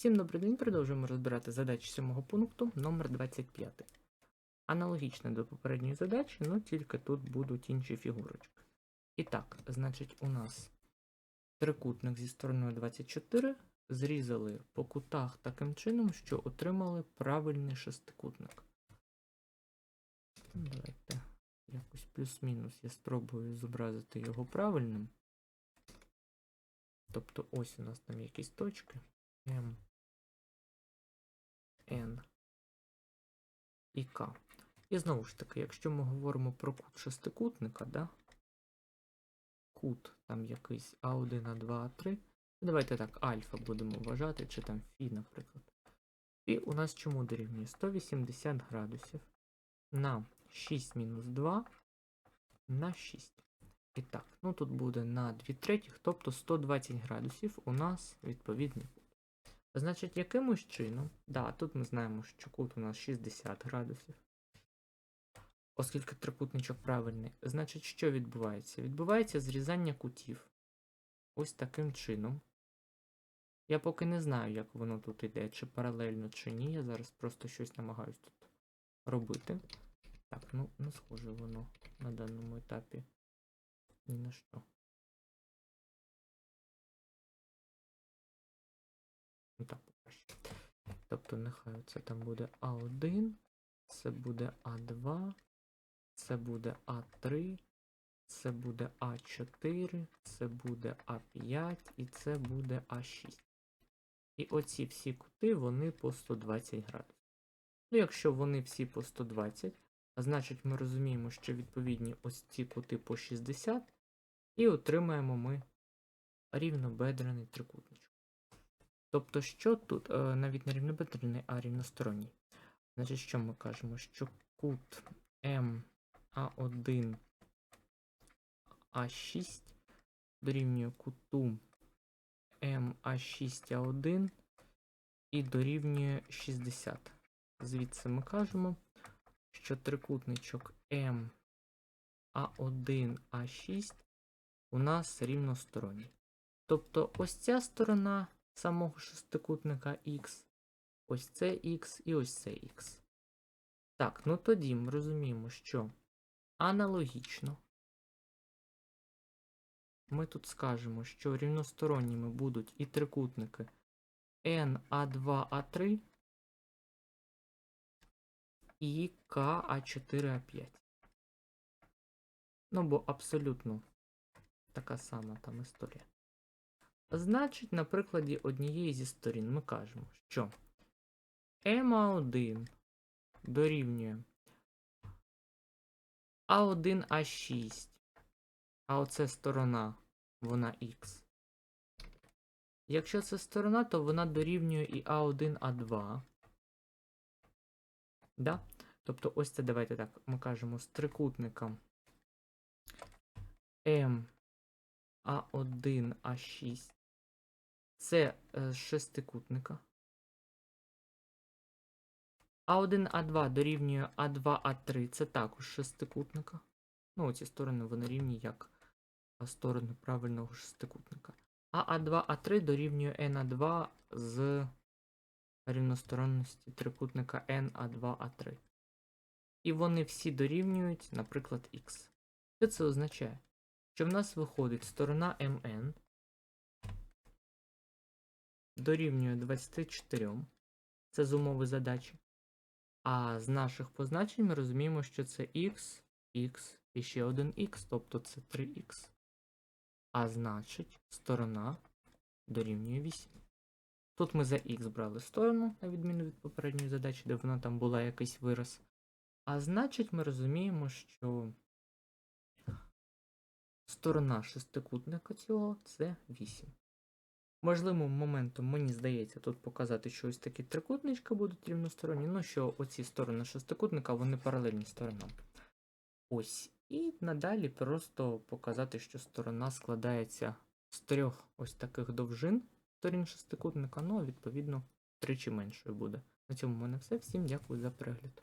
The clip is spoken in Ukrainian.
Всім добрий день, продовжуємо розбирати задачі сьомого пункту номер 25. Аналогічно до попередньої задачі, але тільки тут будуть інші фігурочки. І так, значить, у нас трикутник зі стороною 24 зрізали по кутах таким чином, що отримали правильний шестикутник. Ну, Давайте якось плюс-мінус я спробую зобразити його правильним. Тобто ось у нас там якісь точки. N і К. І знову ж таки, якщо ми говоримо про кут шестикутника, да? кут там якийсь А1, А2, А3, давайте так, альфа будемо вважати, чи там Фі, наприклад. І у нас чому дорівнює 180 градусів на 6 мінус 2 на 6. І так, ну тут буде на 2 третіх, тобто 120 градусів у нас відповідний. Значить, якимось чином, да, тут ми знаємо, що кут у нас 60 градусів. Оскільки трикутничок правильний, значить, що відбувається? Відбувається зрізання кутів. Ось таким чином. Я поки не знаю, як воно тут йде, чи паралельно, чи ні. Я зараз просто щось намагаюсь тут робити. Так, ну не схоже воно на даному етапі ні на що. Так. Тобто, нехай це там буде А1, це буде А2, це буде А3, це буде А4, це буде А5 і це буде А6. І оці всі кути, вони по 120 градусів. Ну, якщо вони всі по 120, а значить ми розуміємо, що відповідні ось ці кути по 60, і отримаємо ми рівнобедрений трикутничок. Тобто, що тут, е, навіть не рівнобедрений, а рівносторонній. Значить, що ми кажемо? Що кут МА1 А6 дорівнює куту МА6А1 і дорівнює 60. Звідси ми кажемо, що трикутничок МА1А6 у нас рівносторонній. Тобто ось ця сторона самого шестикутника Х, ось це Х і ось це Х. Так, ну тоді ми розуміємо, що аналогічно ми тут скажемо, що рівносторонніми будуть і трикутники NA2A3 і КА4А5. Ну, бо абсолютно така сама там історія. Значить, на прикладі однієї зі сторін ми кажемо, що МА1 дорівнює А1А6, а оце сторона, вона Х. Якщо це сторона, то вона дорівнює і А1А2. Да? Тобто ось це давайте так, ми кажемо з трикутником М А1, А6. Це е, шестикутника. А1, А2 дорівнює А2, А3. Це також шестикутника. Ну, ці сторони вони рівні як а, сторони правильного шестикутника. А А2, А3 дорівнює НА2 з рівносторонності трикутника NA2, A3. І вони всі дорівнюють, наприклад, Х. Що це означає? Що в нас виходить сторона МН дорівнює 24. Це з умови задачі. А з наших позначень ми розуміємо, що це Х, Х і ще один Х, тобто це 3х. А значить, сторона дорівнює 8. Тут ми за х брали сторону, на відміну від попередньої задачі, де вона там була якийсь вираз. А значить, ми розуміємо, що сторона шестикутника цього це 8. Можливим моментом, мені здається, тут показати, що ось такі трикутничка будуть рівносторонні, ну що оці сторони шестикутника, вони паралельні сторонам. Ось. І надалі просто показати, що сторона складається з трьох ось таких довжин сторін шестикутника, ну, а відповідно, тричі меншою буде. На цьому в мене все. Всім дякую за перегляд.